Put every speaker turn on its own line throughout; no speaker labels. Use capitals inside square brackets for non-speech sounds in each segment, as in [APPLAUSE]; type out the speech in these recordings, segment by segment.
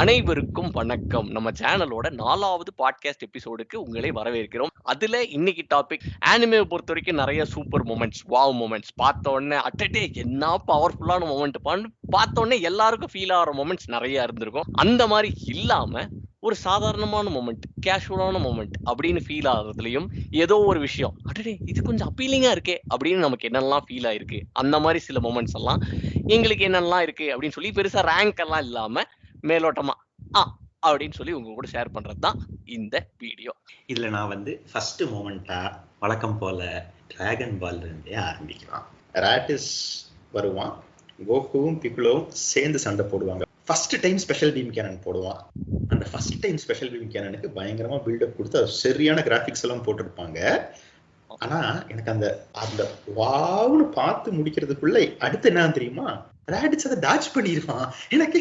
அனைவருக்கும் வணக்கம். நம்ம சேனலோட நாலாவது பாட்காஸ்ட் எபிசோடுக்கு உங்களை வரவேற்கிறோம். அதுல இன்னைக்கு டாபிக் ஆனிமே பொறுத்த வரைக்கும் நிறைய சூப்பர் மூமெண்ட்ஸ் வாவ் மூமெண்ட்ஸ் பார்த்த உடனே அட்டே என்ன பவர்ஃபுல்லான மூமெண்ட் பார்த்த உடனே எல்லாருக்கும் ஃபீல் ஆகிற மூமெண்ட்ஸ் நிறைய இருந்திருக்கும். அந்த மாதிரி இல்லாம ஒரு சாதாரணமான மூமெண்ட் கேஷுவலான மூமெண்ட் அப்படின்னு ஃபீல் ஆகுறதுலயும் ஏதோ ஒரு விஷயம் அடடே இது கொஞ்சம் அப்பீலிங்கா இருக்கே அப்படின்னு நமக்கு என்னெல்லாம் ஃபீல் ஆயிருக்கு. அந்த மாதிரி சில மூமெண்ட்ஸ் எல்லாம் எங்களுக்கு என்னெல்லாம் இருக்கு அப்படின்னு சொல்லி பெருசா ரேங்க் எல்லாம் இல்லாம மேலோட்டமா ஆ அப்படின்னு சொல்லி உங்க கூட ஷேர் பண்றது தான் இந்த வீடியோ
இதுல நான் வந்து ஃபர்ஸ்ட் மூமெண்டா வழக்கம் போல டிராகன் பால் இருந்தே ஆரம்பிக்கலாம். ராட்டிஸ் வருவான் கோகுவும் பிகுலோவும் சேர்ந்து சண்டை போடுவாங்க. First time special beam cannon போடுவான். அந்த ஃபர்ஸ்ட் டைம் ஸ்பெஷல் பீம் கேனனுக்கு பயங்கரமா பில்டப் கொடுத்து அது சரியான கிராஃபிக்ஸ் எல்லாம் போட்டிருப்பாங்க. ஆனா எனக்கு அந்த அந்த வாவ்னு பார்த்து முடிக்கிறதுக்குள்ள அடுத்து என்ன தெரியுமா? ராடிஸ் அதை டாச் பண்ணிடுவான். எனக்கு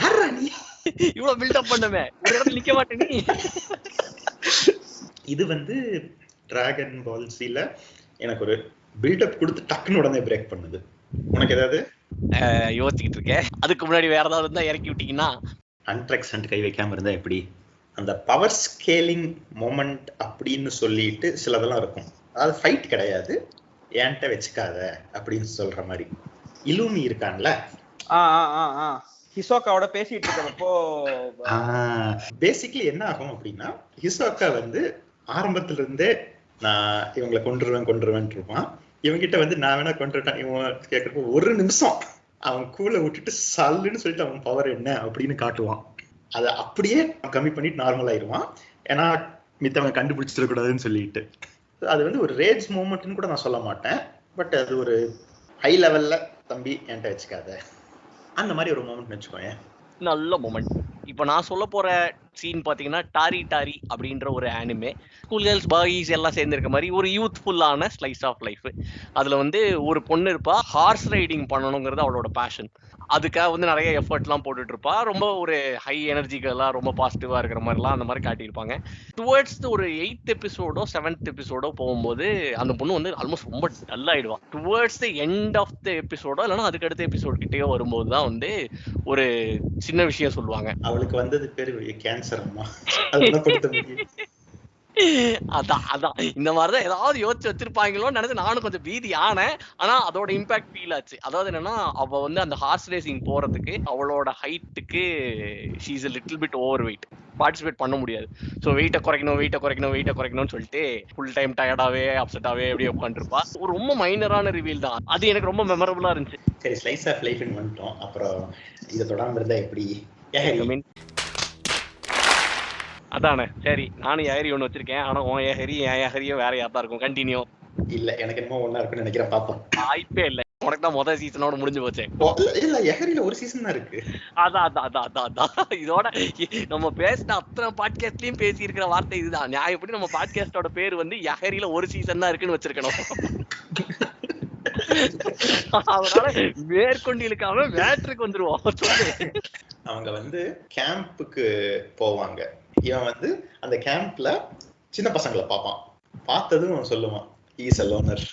யாரா நீ?
இவ்வளவு பில்டப் ஒரு இடத்துல நிக்க மாட்டே நீ.
இது வந்து டிராகன் பால்ஸில எனக்கு ஒரு பில்டப் கொடுத்து டக்குன்னு உடனே பிரேக் பண்ணுது. உனக்கு ஏதாவது?
அஹ் யோசிச்சுக்கிட்டு இருக்கேன். அதுக்கு முன்னாடி வேற ஏதாவது இருந்தா இறக்கி விட்டீங்கன்னா.
அன்ட்ராக்ஸ் அண்ட் கை வைக்காம இருந்தா எப்படி? அந்த பவர் ஸ்கேலிங் மொமெண்ட் அப்படின்னு சொல்லிட்டு சிலதெல்லாம் இருக்கும். அதாவது ஃபைட் கிடையாது. ஏன்ட்ட வச்சுக்காத அப்படின்னு சொல்ற மாதிரி. இலூமி இருக்கான்ல?
ஆ ஆ ஆ ஆ. ஹிசோக்காவோட பேசிட்டு இருக்கிறப்போ
பேசிக்லி என்ன ஆகும் அப்படின்னா ஹிசோக்கா வந்து ஆரம்பத்துல இருந்தே நான் இவங்களை கொண்டுருவேன் கொண்டுருவேன் இருப்பான். இவங்கிட்ட வந்து நான் வேணா கொண்டுட்டேன் இவன் கேட்கறப்போ ஒரு நிமிஷம் அவன் கூல விட்டுட்டு சல்லுன்னு சொல்லிட்டு அவன் பவர் என்ன அப்படின்னு காட்டுவான். அதை அப்படியே கம்மி பண்ணிட்டு நார்மல் ஆயிருவான் ஏன்னா மித்தவன் கண்டுபிடிச்சிடக்கூடாதுன்னு சொல்லிட்டு. அது வந்து ஒரு ரேஜ் மூமெண்ட்னு கூட நான் சொல்ல மாட்டேன். பட் அது ஒரு ஹை லெவல்ல தம்பி என்கிட்ட வச்சுக்காத. அந்த மாதிரி ஒரு மூமெண்ட் வச்சுக்கோங்க
நல்ல மூமெண்ட் இப்போ நான் சொல்ல போற சீன் பாத்தீங்கன்னா டாரி டாரி அப்படின்ற ஒரு ஆனிமே ஸ்கூல் கேர்ள்ஸ் பாய்ஸ் எல்லாம் சேர்ந்துருக்க மாதிரி ஒரு யூத்ஃபுல்லான ஸ்லைஸ் ஆஃப் லைஃப் அதுல வந்து ஒரு பொண்ணு இருப்பா ஹார்ஸ் ரைடிங் பண்ணணுங்கிறது அவளோட பேஷன் அதுக்காக வந்து நிறைய எஃபர்ட்லாம் போட்டுட்டு இருப்பா. ரொம்ப ஒரு ஹை எனர்ஜிக்கெல்லாம் ரொம்ப பாசிட்டிவா இருக்கிற மாதிரிலாம் அந்த மாதிரி காட்டியிருப்பாங்க. டுவர்ட்ஸ் ஒரு எயித் எபிசோடோ செவன்த் எபிசோடோ போகும்போது அந்த பொண்ணு வந்து ஆல்மோஸ்ட் ரொம்ப dull ஆயிடுவா. Towards the end of the எபிசோடோ இல்லைன்னா அதுக்கு அடுத்த எபிசோட் கிட்டேயோ வரும்போது தான் வந்து ஒரு சின்ன விஷயம் சொல்லுவாங்க.
அவளுக்கு வந்தது பேர் கேன்சர் அம்மா அதெல்லாம் கொடுத்த முடியும்
அதான் அதான். இந்த மாதிரிதான் ஏதாவது யோசிச்சு வச்சிருப்பாங்களோன்னு நினைச்சு நானும் கொஞ்சம் பீதி ஆனேன். ஆனா அதோட இம்பாக்ட் ஃபீல் ஆச்சு. அதாவது என்னன்னா அவ வந்து அந்த ஹார்ஸ் ரேசிங் போறதுக்கு அவளோட ஹைட்டுக்கு she's little bit over weight participate பண்ண முடியாது. ஸோ வெயிட்டை குறைக்கணும் வெயிட்டை குறைக்கணும் வெயிட்டை குறைக்கணும்னு சொல்லிட்டு ஃபுல் டைம் டயர்டாவே அப்செட்டாவே அப்படியே உட்காந்துருப்பா ஒரு ரொம்ப மைனரான ரிவீல் தான். அது எனக்கு ரொம்ப மெமரபுளா இருந்துச்சு.
சரி ஸ்லைஸ் ஆஃப் லைஃப்னு வந்துட்டோம். அப்புறம் இதை தொடாம இருந்தா எப்படி?
அதானே. சரி நானும் ஏஹரி ஒன்று வச்சிருக்கேன். ஆனா உன் ஏஹரி என் ஏஹரியும் வேற யாரா இருக்கும்? கண்டினியூ
இல்ல எனக்கு என்னமோ ஒண்ணா இருக்குன்னு நினைக்கிறேன். பாப்போம்
வாய்ப்பே இல்ல. உனக்கு தான் முதல் சீசனோட முடிஞ்சு போச்சே.
இல்ல, எஹரியில ஒரு சீசன் தான் இருக்கு.
அதான் அதான் அதான் அதான் அதான் இதோட நம்ம பேசின அத்தனை பாட்காஸ்ட்லயும் பேசி இருக்கிற வார்த்தை இதுதான். நான் எப்படி நம்ம பாட்காஸ்டோட பேர் வந்து யஹரியில ஒரு சீசன் தான் இருக்குன்னு வச்சிருக்கணும். அதனால மேற்கொண்டு இழுக்காம மேட்ருக்கு வந்துருவோம்.
அவங்க வந்து கேம்புக்கு போவாங்க. இவன் வந்து அந்த கேம்ப்ல சின்ன பசங்களை பார்ப்பான். பார்த்ததும் அவன் சொல்லுவான் ஈஸ் அலோனர்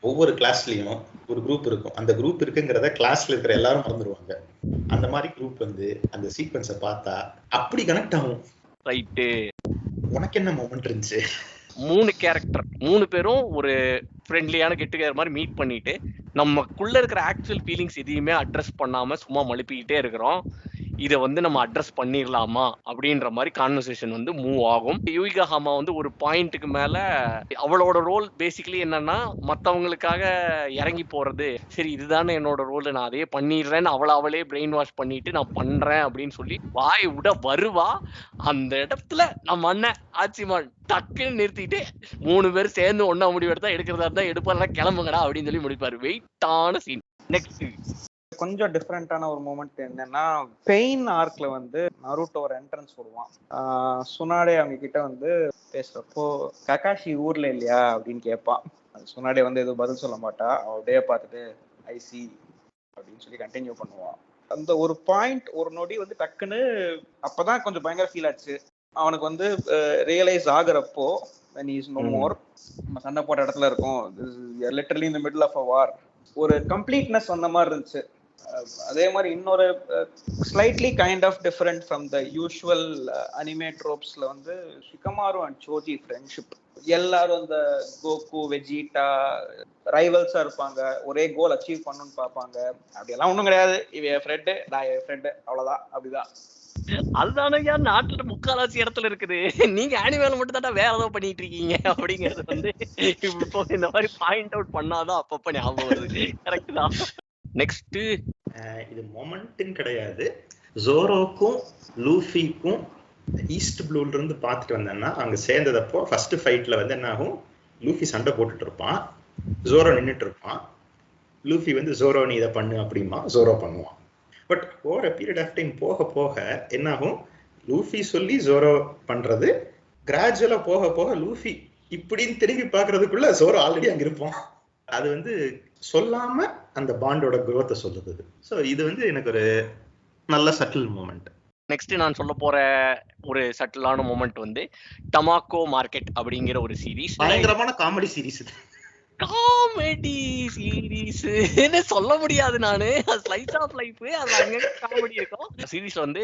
ஒவ்வொரு கிளாஸ்லயும் ஒரு குரூப் இருக்கும். அந்த குரூப் இருக்குங்கிறத கிளாஸ்ல இருக்கிற எல்லாரும் மறந்துடுவாங்க அந்த மாதிரி குரூப் வந்து அந்த சீக்வன்ஸை பார்த்தா அப்படி கனெக்ட் ஆகும்.
ரைட்டு
உனக்கு என்ன மொமெண்ட் இருந்துச்சு?
மூணு கேரக்டர் மூணு பேரும் ஒரு ஃப்ரெண்ட்லியான கெட் டுகெதர் மாதிரி மீட் பண்ணிட்டு நமக்குள்ள இருக்கிற ஆக்சுவல் ஃபீலிங்ஸ் எதையுமே அட்ரஸ் பண்ணாம சும்மா மழுப்பிக்கிட்டே இருக்கிறோம். இதை வந்து நம்ம அட்ரஸ் பண்ணிடலாமா அப்படின்ற மாதிரி கான்வர்சேஷன் வந்து மூவ் ஆகும். யூகா ஹாமா வந்து ஒரு பாயிண்ட்டுக்கு மேல அவளோட ரோல் பேசிக்கலி என்னன்னா மற்றவங்களுக்காக இறங்கி போறது. சரி இதுதானே என்னோட ரோல் நான் அதே பண்ணிடுறேன்னு அவளை அவளே பிரெயின் வாஷ் பண்ணிட்டு நான் பண்றேன் அப்படின்னு சொல்லி வாய் விட வருவா. அந்த இடத்துல நம்ம அண்ணன் ஆச்சிமான் டக்குன்னு நிறுத்திட்டு மூணு பேர் சேர்ந்து ஒன்னா முடிவு எடுத்தா எடுக்கிறதா இருந்தா எடுப்பாருன்னா கிளம்புங்கடா அப்படின்னு சொல்லி முடிப்பாரு. வெயிட்டான சீன் நெக்ஸ்ட்
கொஞ்சம் டிஃப்ரெண்டான ஒரு மூமெண்ட் என்னன்னா பெயின் ஆர்க்ல வந்து நருட்டோ ஒரு என்ட்ரன்ஸ் போடுவான். ஆஹ் சுனாடே அவங்க கிட்ட வந்து பேசுறப்போ ககாஷி ஊர்ல இல்லையா? அப்படின்னு கேட்பான். சுனாடே வந்து எதுவும் பதில் சொல்ல மாட்டா. அப்படியே பார்த்துட்டு ஐசி அப்படின்னு சொல்லி கண்டினியூ பண்ணுவான். அந்த ஒரு பாயிண்ட் ஒரு நொடி வந்து டக்குன்னு அப்பதான் கொஞ்சம் பயங்கர ஃபீல் ஆச்சு. அவனுக்கு வந்து ரியலைஸ் ஆகுறப்போ when he is no
ம்.
more. நம்ம சண்டை போட்ட இடத்துல இருக்கோம். லிட்டரலி இந்த மிடில் ஆஃப் அ வார் ஒரு கம்ப்ளீட்னஸ் வந்த மாதிரி இருந்துச்சு. அதே மாதிரி இன்னொரு slightly kind of different from the usual anime ட்ரோப்ஸ்ல வந்து ஷிகமாரு அண்ட் சோஜி ஃப்ரெண்ட்ஷிப் எல்லாரும் இந்த கோகு வெஜிட்டா ரைவல்ஸா இருப்பாங்க. ஒரே கோல் அச்சீவ் பண்ணணும்னு பார்ப்பாங்க. அப்படியெல்லாம் ஒன்றும் கிடையாது. இவ என் ஃப்ரெண்டு நான் என் ஃப்ரெண்டு அவ்வளோதான் அப்படிதான்.
அதுதானயா நாட்டுல முக்காலாசி இடத்துல இருக்குது. நீங்க ஆனிமேல மட்டும் தான் வேற ஏதோ பண்ணிட்டு இருக்கீங்க. அப்படிங்கறது வந்து இப்போ இந்த மாதிரி பாயிண்ட் அவுட் பண்ணாதான் அப்பப்ப ஞாபகம் வருது. கரெக்ட் தான். நெக்ஸ்ட்
இது மொமெண்ட்னு கிடையாது. ஜோரோக்கும் லூஃபிக்கும் ஈஸ்ட் ப்ளூல இருந்து பார்த்துட்டு வந்தேன்னா அங்க சேர்ந்ததப்போ ஃபர்ஸ்ட் ஃபைட்ல வந்து என்ன ஆகும்? லூஃபி சண்டை போட்டுட்டு இருப்பான். ஜோரோ நின்றுட்டு இருப்பான். லூஃபி வந்து ஜோரோ நீ இதை பண்ணு அப்படிமா ஜோரோ பண்ணுவான். But over period of time போக போக என்னாகும் லூஃபி சொல்லி ஜோரோ பண்றது. கிராஜுவலா போக போக லூஃபி இப்படின்னு திரும்பி பார்க்கறதுக்குள்ள ஜோரோ ஆல்ரெடி அங்க இருப்பான். அது வந்து சொல்லாம அந்த பாண்டோட குரோத்தை சொல்லுது ஸோ இது வந்து எனக்கு ஒரு நல்ல சட்டில் மூமெண்ட்
நெக்ஸ்ட் நான் சொல்ல போற ஒரு சட்டிலான மூமெண்ட் வந்து டமாக்கோ மார்க்கெட் அப்படிங்கிற ஒரு சீரீஸ்
பயங்கரமான காமெடி சீரிஸ் இது.
காமெடி சீரீஸ் சொல்ல முடியாது நானு. ஸ்லைஸ் ஆஃப் லைஃப் அது அங்க காமெடி இருக்கும். சீரீஸ்ல வந்து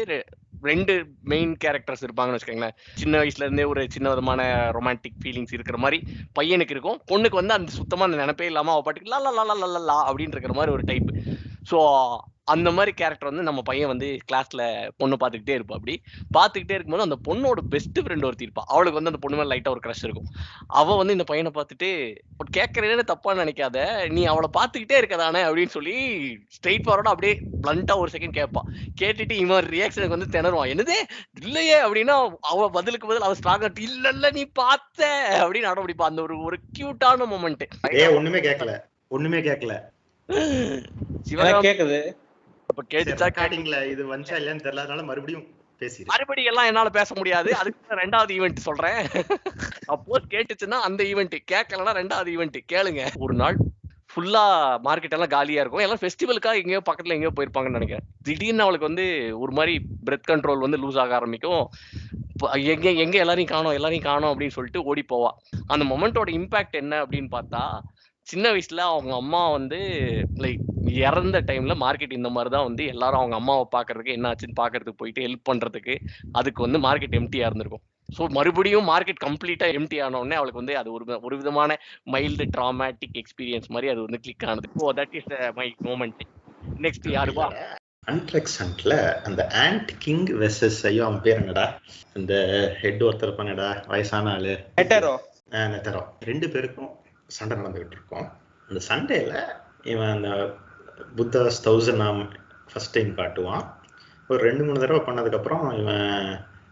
ரெண்டு மெயின் கேரக்டர்ஸ் இருப்பாங்கன்னு வச்சுக்கோங்களேன். சின்ன வயசுல இருந்தே ஒரு சின்ன விதமான ரொமான்டிக் ஃபீலிங்ஸ் இருக்கிற மாதிரி பையனுக்கு இருக்கும். பொண்ணுக்கு வந்து அந்த சுத்தமா அந்த நினைப்பே இல்லாம அவ பாட்டுக்கு லா லா லா லா லா லா அப்படின்னு இருக்கிற மாதிரி ஒரு டைப் ஸோ அந்த மாதிரி கேரக்டர் வந்து நம்ம பையன் வந்து கிளாஸ்ல பொண்ணு பார்த்துக்கிட்டே இருப்பா அப்படி. பார்த்துக்கிட்டே இருக்கும்போது அந்த பொண்ணோட பெஸ்ட் ஃப்ரெண்ட் ஒருத்தி இருப்பா. அவளுக்கு வந்து அந்த பொண்ணு மேலே லைட்டா ஒரு க்ரஷ் இருக்கும். அவள் வந்து இந்த பையனை பார்த்துட்டு கேட்கறேன்னு தப்பான்னு நினைக்காத. நீ அவளை பார்த்துக்கிட்டே இருக்கதானே? அப்படின்னு சொல்லி ஸ்ட்ரெயிட் ஃபார்வர்டாக அப்படியே பிளண்டா ஒரு செகண்ட் கேட்பா. கேட்டுட்டு இவன் ரியாக்ஷனுக்கு வந்து திணறுவான். என்னது? இல்லையே! அப்படின்னா அவ பதிலுக்கு பதில் அவள் ஸ்ட்ராங் இல்ல இல்ல நீ பார்த்த. அப்படின்னு அடம் பிடிப்பா அந்த ஒரு ஒரு கியூட்டான மூமெண்ட்
ஒண்ணுமே கேட்கல. ஒண்ணுமே கேட்கல.
கேக்குது?
இப்ப கேட்டுச்சா கேட்டு
ரெக்கார்டிங்ல இது வந்துச்சா இல்லையான்னு தெரியல அதனால மறுபடியும் பேசிடு.
மறுபடியும் எல்லாம் என்னால பேச முடியாது. அதுக்கு ரெண்டாவது ஈவெண்ட் சொல்றேன். அப்போஸ் கேட்டுச்சுன்னா அந்த ஈவெண்ட் கேட்கலன்னா ரெண்டாவது ஈவெண்ட் கேளுங்க. ஒரு நாள் ஃபுல்லா மார்க்கெட் எல்லாம் காலியா இருக்கும். எல்லாம் ஃபெஸ்டிவலுக்காக எங்கேயோ பக்கத்துல எங்கேயோ போயிருப்பாங்கன்னு நினைக்கிறேன். திடீர்னு அவளுக்கு வந்து ஒரு மாதிரி பிரெத் கண்ட்ரோல் வந்து லூஸ் ஆக ஆரம்பிக்கும். எங்க எங்க எல்லாரையும் காணோம் எல்லாரையும் காணோம் அப்படின்னு சொல்லிட்டு ஓடி போவா. அந்த மொமெண்டோட இம்பாக்ட் என்ன அப்படின்னு பார்த்தா சின்ன வயசுல அவங்க அம்மா வந்து லைக் இறந்த டைம்ல மார்க்கெட் இந்த மாதிரி தான் வந்து எல்லாரும் அவங்க அம்மாவை பாக்குறதுக்கு என்ன ஆச்சுன்னு பாக்குறதுக்கு போயிட்டு ஹெல்ப் பண்றதுக்கு அதுக்கு வந்து மார்க்கெட் எம்டியா இருந்திருக்கும். ஸோ மறுபடியும் மார்க்கெட் கம்ப்ளீட்டா எம்டி ஆன உடனே அவளுக்கு வந்து அது ஒரு ஒரு விதமான மைல்டு ட்ராமேட்டிக் எக்ஸ்பீரியன்ஸ் மாதிரி அது வந்து கிளிக் ஆனது. ஓ that is my moment next யாருப்பா
அன்ட்ரெக்ஸ் ஹண்ட்ல அந்த ஆண்ட் கிங் வெர்சஸ் ஐயோ அவன் பேர் என்னடா? அந்த ஹெட் ஒருத்தர் இருப்பாங்கடா வயசான ஆளு. நெட்டரோ ரெண்டு பேருக்கும் சண்டை நடந்துகிட்டு இருக்கும் அந்த சண்டையில் இவன் அந்த புத்தாஸ் தௌசண்ட் நாம் ஃபஸ்ட் டைம் காட்டுவான். ஒரு ரெண்டு மூணு தடவை பண்ணதுக்கப்புறம் இவன்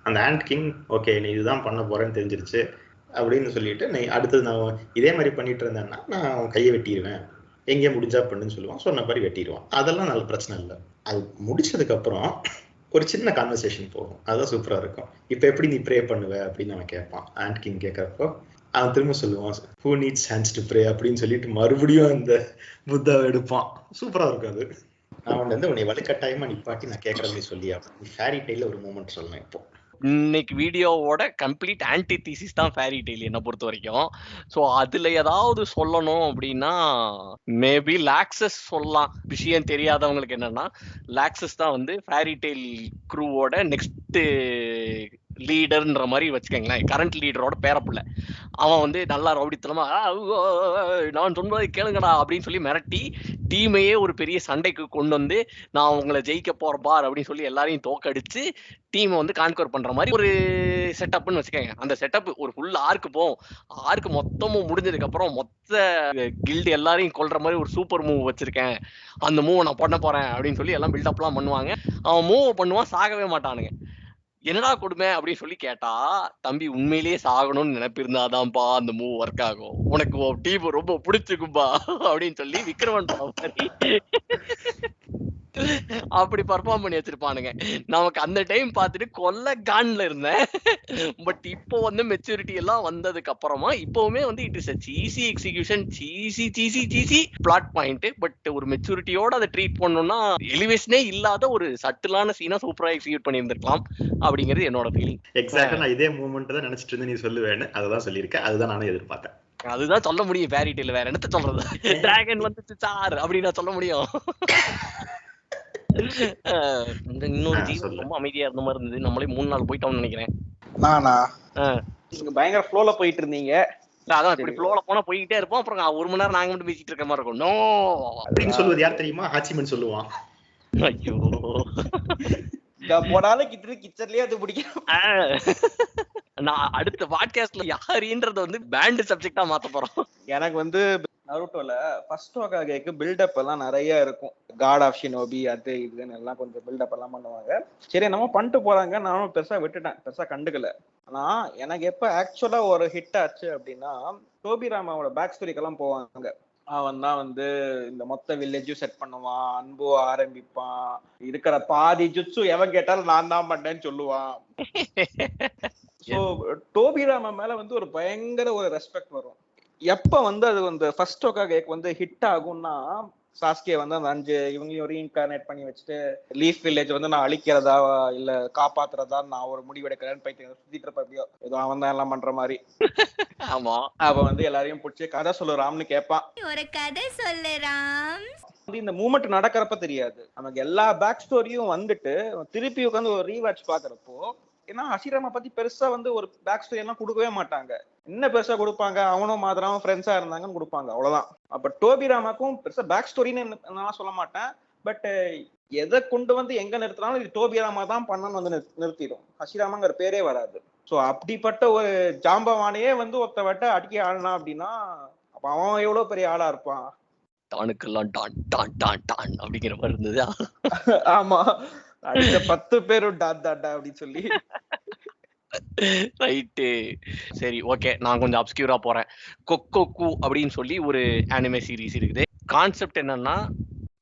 அந்த ஆண்ட் கிங் ஓகே நீ இதுதான் பண்ண போறேன்னு தெரிஞ்சிருச்சு அப்படின்னு சொல்லிட்டு நீ அடுத்தது நான் இதே மாதிரி பண்ணிட்டு இருந்தேன்னா நான் அவன் கையை வெட்டிடுவேன் எங்கே முடிஞ்சா பண்ணுன்னு சொல்லுவான். சொன்ன மாதிரி வெட்டிடுவான் அதெல்லாம் நல்ல பிரச்சனை இல்லை. அது முடிச்சதுக்கப்புறம் ஒரு சின்ன கான்வர்சேஷன் போகும். அதுதான் சூப்பராக இருக்கும். இப்போ எப்படி நீ ப்ரே பண்ணுவ? அப்படின்னு அவன் கேட்பான். ஆண்ட் கிங் கேட்குறப்போ அவன் திரும்ப சொல்லுவான் who needs hands to pray அப்படின்னு சொல்லிட்டு மறுபடியும் அந்த புத்தாவை எடுப்பான். சூப்பரா இருக்கும் அது. அவன் வந்து உன்னை வலுக்கட்டாயமா நிப்பாட்டி நான் கேட்கறதே சொல்லி நீ ஃபேரி டெய்ல ஒரு மூமெண்ட் சொல்லணும் இப்போ.
இன்னைக்கு வீடியோவோட கம்ப்ளீட் ஆன்டி தீசிஸ் தான் ஃபேரி டெய்லி என்னை பொறுத்த வரைக்கும். ஸோ அதுல ஏதாவது சொல்லணும் அப்படின்னா மேபி லாக்ஸஸ் சொல்லலாம். விஷயம் தெரியாதவங்களுக்கு என்னன்னா லாக்ஸஸ் தான் வந்து ஃபேரி டெய்ல் க்ரூவோட நெக்ஸ்ட் லீடர்ன்ற மாதிரி வச்சுக்கோங்களேன். கரண்ட் லீடரோட பேரப்புள்ள அவன் வந்து நல்லா ரவுடித்தனமா நான் சொன்னதை கேளுங்கடா அப்படின்னு சொல்லி மிரட்டி டீமையே ஒரு பெரிய சண்டைக்கு கொண்டு வந்து நான் உங்களை ஜெயிக்க போற பார் அப்படின்னு சொல்லி எல்லாரையும் தோக்கடிச்சு டீமை வந்து கான்கவர் பண்ற மாதிரி ஒரு செட்டப்னு வச்சுக்கோங்க. அந்த செட்டப் ஒரு ஃபுல் ஆர்க்கு போகும் ஆர்க்கு மொத்தமும் முடிஞ்சதுக்கு அப்புறம் மொத்த கில்டு எல்லாரையும் கொள்ற மாதிரி ஒரு சூப்பர் மூவ் வச்சிருக்கேன். அந்த மூவ் நான் பண்ண போறேன் அப்படின்னு சொல்லி எல்லாம் பில்டப்லாம் பண்ணுவாங்க. அவன் மூவ் பண்ணுவான் சாகவே மாட்டானுங்க. என்னடா கொடுமை அப்படின்னு சொல்லி கேட்டா தம்பி உண்மையிலேயே சாகணும்னு நினைப்பிருந்தாதான்ப்பா அந்த மூவ் ஒர்க் ஆகும். உனக்கு டீம் ரொம்ப பிடிச்சிக்கும்பா அப்படின்னு சொல்லி விக்ரமன் படம் மாதிரி அப்படி பர்ஃபார்ம் பண்ணி வச்சிருப்பானுங்க. நமக்கு அந்த டைம் பார்த்துட்டு கொல்ல கான்ல இருந்தேன். பட் இப்போ வந்து மெச்சூரிட்டி எல்லாம் வந்ததுக்கு அப்புறமா இப்பவுமே வந்து it is a CC execution CC CC CC flat point but ஒரு மெச்சூரிட்டியோட அதை ட்ரீட் பண்ணணும்னா எலிவேஷனே இல்லாத ஒரு சட்டிலான சீனா சூப்பரா எக்ஸிக்யூட் பண்ணியிருந்திருக்கலாம் அப்படிங்கிறது என்னோட ஃபீலிங்
எக்ஸாக்டா நான் இதே மூமெண்ட் தான் நினைச்சிட்டு இருந்து நீ சொல்லுவேன்னு. அதுதான் சொல்லியிருக்கேன். அதுதான் நானும் எதிர்பார்த்தேன்.
அதுதான் சொல்ல முடியும். ஃபேரி டெய்ல வேற என்னத்த சொல்றது? [LAUGHS] டிராகன் வந்துச்சு சார் அப்படின்னு நான் சொல்ல முடியும். [LAUGHS] இன்னொரு ஜீவன். ரொம்ப அமைதியா இருந்த மாதிரி இருந்தது. நம்மளே மூணு நாள் போயிட்டோம்னு நினைக்கிறேன்.
நானா. நீங்க பயங்கர ஃப்ளோல போயிட்டு இருந்தீங்க.
அதான் இப்படி. ஃப்ளோல போனா போயிட்டே இருப்போம். அப்புறம் ஒரு மணி நேரம் நாங்க மட்டும் பேசிட்டு இருக்க மாதிரி இருக்கும். நோ
அப்படின்னு சொல்லுவது யார் தெரியுமா? ஹாச்சிமன் சொல்லுவான்.
ஐயோ.
போனாலும் கிட்ட கிச்சன்லயே அது பிடிக்கும்.
நான் அடுத்த பாட்காஸ்ட்ல யாருன்றத வந்து பேண்ட் சப்ஜெக்டா மாத்த போறோம்.
எனக்கு வந்து நருட்டோல ஃபர்ஸ்ட் ஹோகாகேக்கு பில்டப் எல்லாம் நிறைய இருக்கும். காட் ஆஃப் ஷினோபி அது இதுன்னு எல்லாம் கொஞ்சம் பில்டப் எல்லாம் பண்ணுவாங்க. சரி நம்ம பண்ணிட்டு போறாங்க. நானும் பெருசா விட்டுட்டேன். பெருசா கண்டுக்கல. ஆனா எனக்கு எப்ப ஆக்சுவலா ஒரு ஹிட் ஆச்சு அப்படின்னா டோபி ராமாவோட பேக் ஸ்டோரிக்கெல்லாம் போவாங்க. அவன் தான் வந்து இந்த மொத்த வில்லேஜும் செட் பண்ணுவான். அன்பு ஆரம்பிப்பான். இருக்கிற பாதி ஜுட்ஸு எவன் கேட்டாலும் நான் தான் பண்ணேன்னு சொல்லுவான். [LAUGHS] சோ டோபி ராமா மேல வந்து ஒரு பயங்கர ஒரு ரெஸ்பெக்ட் வரும். எப்ப வந்து அது வந்து ஃபர்ஸ்ட் ஒக்காகேக்கு வந்து ஹிட் ஆகும்னா சாஸ்கே வந்து அந்த அஞ்சு இவங்களையும் ரீஇன்கார்னேட் பண்ணி வச்சுட்டு லீஃப் வில்லேஜ் வந்து நான் அழிக்கிறதா இல்ல காப்பாத்துறதா நான் ஒரு முடிவெடுக்கிறேன்னு போயிட்டு சுத்திட்டு இருப்ப எப்படியோ. ஏதோ அவன் தான் எல்லாம் பண்ற மாதிரி.
ஆமா.
அவ வந்து எல்லாரையும் பிடிச்சி கதை சொல்லுறாம்னு கேட்பான்
ஒரு கதை சொல்லு ராம்.
வந்து இந்த மூமெண்ட் நடக்கிறப்ப தெரியாது. நமக்கு எல்லா பேக் ஸ்டோரியும் வந்துட்டு திருப்பி உட்காந்து ஒரு ரீவாட்ச் பாக்குறப்போ ஏன்னா ஹசிராமா பத்தி பெருசா வந்து ஒரு பேக் ஸ்டோரி எல்லாம் கொடுக்கவே மாட்டாங்க. என்ன பெருசா கொடுப்பாங்க? அவனும் மாதிரம் ஃப்ரெண்ட்ஸா இருந்தாங்கன்னு கொடுப்பாங்க. அவ்வளவுதான். அப்ப டோபி ராமாக்கும் பெருசா பேக் ஸ்டோரின்னு நான் சொல்ல மாட்டேன். பட் எதை கொண்டு வந்து எங்க நிறுத்தினாலும் இது டோபி ராமா தான் பண்ணணும்னு வந்து நிறு- நிறுத்திடும். ஹசிராமாங்கிற பேரே வராது. சோ அப்படிப்பட்ட ஒரு ஜாம்பவானையே வந்து ஒருத்த வட்ட அடிக்க ஆடினா அப்படின்னா அப்ப அவன் எவ்வளவு பெரிய ஆளா இருப்பான்?
டானுக்கெல்லாம் டான் டான் டான் டான் அப்படிங்கிற மாதிரி இருந்தது. [LAUGHS]
ஆமா. அடிச்ச பத்து பேரும் டாட் டாட்டா அப்படின்னு சொல்லி.
ரைட்டு. சரி ஓகே. நான் கொஞ்சம் அப்ஸ்கியூரா போறேன். கொக்கோ கூ அப்படின்னு சொல்லி ஒரு அனிமே சீரிஸ் இருக்குது. கான்செப்ட் என்னன்னா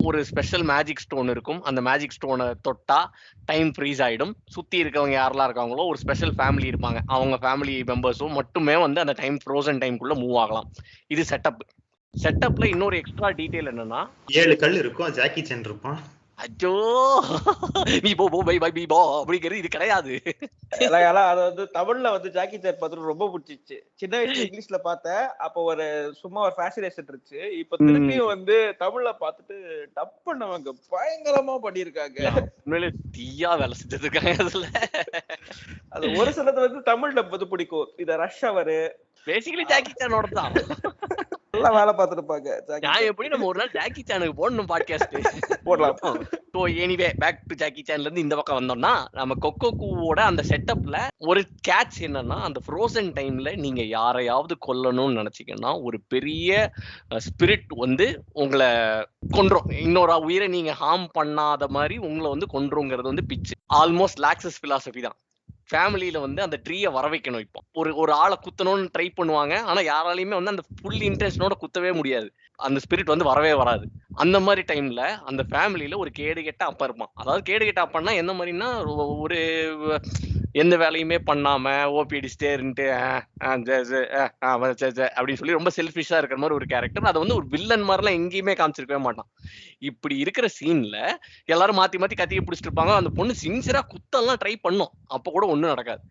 ஒரு ஸ்பெஷல் மேஜிக் ஸ்டோன் இருக்கும். அந்த மேஜிக் ஸ்டோனை தொட்டா டைம் ஃப்ரீஸ் ஆயிடும். சுத்தி இருக்கவங்க யாரெல்லாம் இருக்காங்களோ ஒரு ஸ்பெஷல் ஃபேமிலி இருப்பாங்க. அவங்க ஃபேமிலி மெம்பர்ஸும் மட்டுமே வந்து அந்த டைம் ஃப்ரோசன் டைம்குள்ள மூவ் ஆகலாம். இது செட்டப் செட்டப்ல இன்னொரு எக்ஸ்ட்ரா டீடைல் என்னன்னா
ஏழு கல் இருக்கும். ஜாக்கி சென் இருப்பான்.
அச்சோ. நீ போ போ பை பை பி போ அப்படிங்கிறது இது கிடையாது.
அது வந்து தமிழ்ல வந்து ஜாக்கி சார் பார்த்துட்டு ரொம்ப பிடிச்சிச்சு சின்ன வயசுல இங்கிலீஷ்ல பார்த்தேன். அப்போ ஒரு சும்மா ஒரு ஃபேசினேஷன் இருந்துச்சு. இப்ப திருப்பியும் வந்து தமிழ்ல பார்த்துட்டு டப் பண்ணவங்க பயங்கரமா பண்ணிருக்காங்க
உண்மையிலே தீயா வேலை செஞ்சது இருக்காங்க அதுல.
அது ஒரு சிலது வந்து தமிழ்ல வந்து பிடிக்கும். இத ரஷ் அவரு
பேசிக்கலி ஜாக்கி சானோட தான்
நல்லா வேலை பார்த்துருப்பாங்க
நான். எப்படி நம்ம ஒரு நாள் ஜாக்கி சானுக்கு போடணும் பாட்காஸ்ட்
போடலாம்.
So anyway back to Jackie சான்ல இருந்து இந்த பக்கம் வந்தோம்னா நம்ம கொக்கோ கூவோட அந்த செட்டப்ல ஒரு கேட்ச் என்னன்னா அந்த ஃப்ரோசன் டைம்ல நீங்க யாரையாவது கொல்லணும்னு நினைச்சீங்கன்னா ஒரு பெரிய ஸ்பிரிட் வந்து உங்களை கொன்றும். இன்னொரு உயிரை நீங்க ஹார்ம் பண்ணாத மாதிரி உங்களை வந்து கொன்றுங்கிறது வந்து பிச்சு ஆல்மோஸ்ட் லாக்ஸஸ் பிலாசபி தான். ஃபேமிலியில வந்து அந்த ட்ரீயை வர வைக்கணும் இப்போ. ஒரு ஒரு ஆளை குத்தணும்னு ட்ரை பண்ணுவாங்க. ஆனா யாராலையுமே வந்து அந்த ஃபுல் இன்ட்ரெஸ்டோட குத்தவே முடியாது. அந்த ஸ்பிரிட் வந்து வரவே வராது. அந்த மாதிரி டைம்ல அந்த ஃபேமிலியில ஒரு கேடு கெட்ட அப்பா இருப்பான். அதாவது கேடு கெட்ட அப்பான்னா எந்த மாதிரின்னா ஒரு எந்த வேலையுமே பண்ணாம ஓபி அடிச்சுட்டே இருந்துட்டு அப்படின்னு சொல்லி ரொம்ப செல்ஃபிஷா இருக்கிற மாதிரி ஒரு கேரக்டர் அதை வந்து ஒரு வில்லன் மாதிரிலாம் எங்கேயுமே காமிச்சிருக்கவே மாட்டான். இப்படி இருக்கிற சீன்ல எல்லாரும் மாத்தி மாத்தி கத்தியை பிடிச்சிட்டு இருப்பாங்க. அந்த பொண்ணு சின்சியரா குத்தெல்லாம் ட்ரை பண்ணும். அப்ப கூட ஒண்ணும் நடக்காது.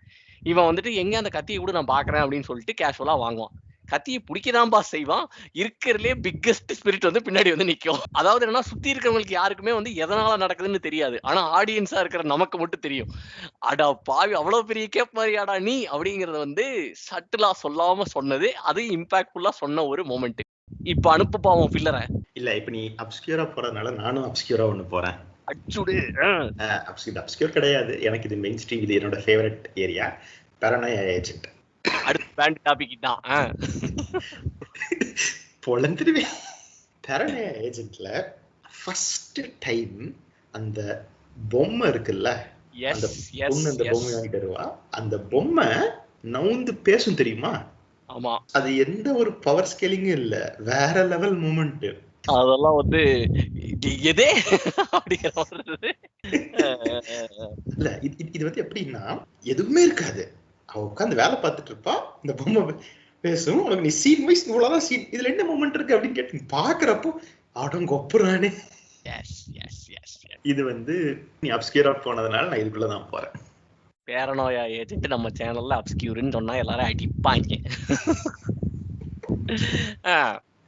இவன் வந்துட்டு எங்க அந்த கத்தியை கூட நான் பாக்குறேன் அப்படின்னு சொல்லிட்டு கேஷுவலா வாங்குவான். கத்தியை பிடிக்கதான்பா செய்வான். இருக்கிறதுலே பிக்கஸ்ட் ஸ்பிரிட் வந்து பின்னாடி வந்து நிக்கும். அதாவது என்னன்னா சுத்தி இருக்கிறவங்களுக்கு யாருக்குமே வந்து எதனால நடக்குதுன்னு தெரியாது. ஆனா ஆடியன்ஸா இருக்கிற நமக்கு மட்டும் தெரியும். அடா பாவி அவ்வளவு பெரிய கேப்பாரியாடா நீ? அப்படிங்கறத வந்து சட்டிலா சொல்லாம சொன்னது அது இம்பாக்ட்ஃபுல்லா சொன்ன ஒரு மொமெண்ட் இப்ப அனுப்பு பாவம் பில்லற
இல்ல இப்ப நீ அப்ஸ்கியூரா போறதுனால நானும் அப்ஸ்கியூரா ஒண்ணு போறேன்.
அச்சுடு
அப்ஸ்கியூர் கிடையாது. எனக்கு இது மெயின் ஸ்ட்ரீம் இது என்னோட ஃபேவரட் ஏரியா பேரனாய் ஏஜென்ட்?
அடுத்த பேண்ட் டாபிக் தான் அஹ்.
பொழந்துருவேன் பேரனாய் ஏஜென்ட்ல ஃபர்ஸ்ட் டைம் அந்த பொம்மை இருக்குல்ல? அந்த பொண்ணு அந்த. பொம்மை வாங்கிட்டு வருவா. அந்த பொம்மை நவுந்து பேசும் தெரியுமா?
ஆமா.
அது எந்த ஒரு பவர் ஸ்கேலிங்கும் இல்ல. வேற லெவல் மூமெண்ட்
அதெல்லாம் வந்து எதே? அப்படிங்கிற.
இல்ல இது வந்து எப்படின்னா எதுவுமே இருக்காது. அவ உட்காந்து வேலை பார்த்துட்டு இருப்பா. இந்த பொம்மை பேசும். உனக்கு நீ சீன் வைஸ் இவ்வளவுதான் சீன் இதுல என்ன மூமெண்ட் இருக்கு அப்படின்னு கேட்டு பாக்குறப்போ அடங்க ஒப்புறானே
Yes, yes, yes, yes.
இது வந்து நீ அப்ஸ்கியூரா போனதுனால நான் இதுக்குள்ளதான் போறேன்.
பேரனோயா ஏஜென்ட் நம்ம சேனல்ல அப்ஸ்கியூர்னு சொன்னா எல்லாரும் அடிப்பாங்க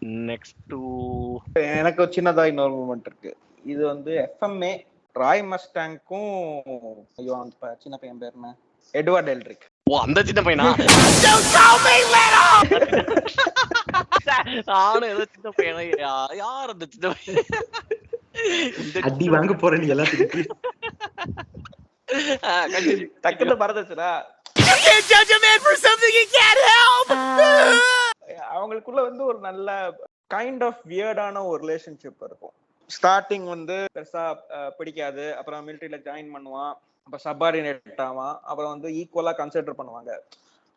நெக்ஸ்ட் டு
எனக்கு சின்னதா இன்னொரு மூமெண்ட் இருக்கு. இது வந்து எஃப்எம்ஏ ராய் மஸ்டாங்க்கும் ஐயோ அந்த ப- சின்ன பையன் பேர் என்ன? எட்வர்ட் எல்ரிக்
ஓ அந்த சின்ன பையனா? [LAUGHS] நானும் ஏதோ சின்ன பையனா. யார் அந்த சின்ன பையன்?
அடி வாங்க போற நீ எல்லாத்துக்கும்.
டக்குன்னு அவங்களுக்குள்ள வந்து ஒரு நல்ல கைண்ட் ஆஃப் வியர்டான ஒரு ரிலேஷன்ஷிப் இருக்கும். ஸ்டார்டிங் வந்து பெருசா அஹ், பிடிக்காது. அப்புறம் மிலிட்டரியில ஜாயின் பண்ணுவான். அப்ப சப்பார்டினேட் ஆவான் அப்புறம் வந்து ஈக்குவலா கன்சிடர் பண்ணுவாங்க.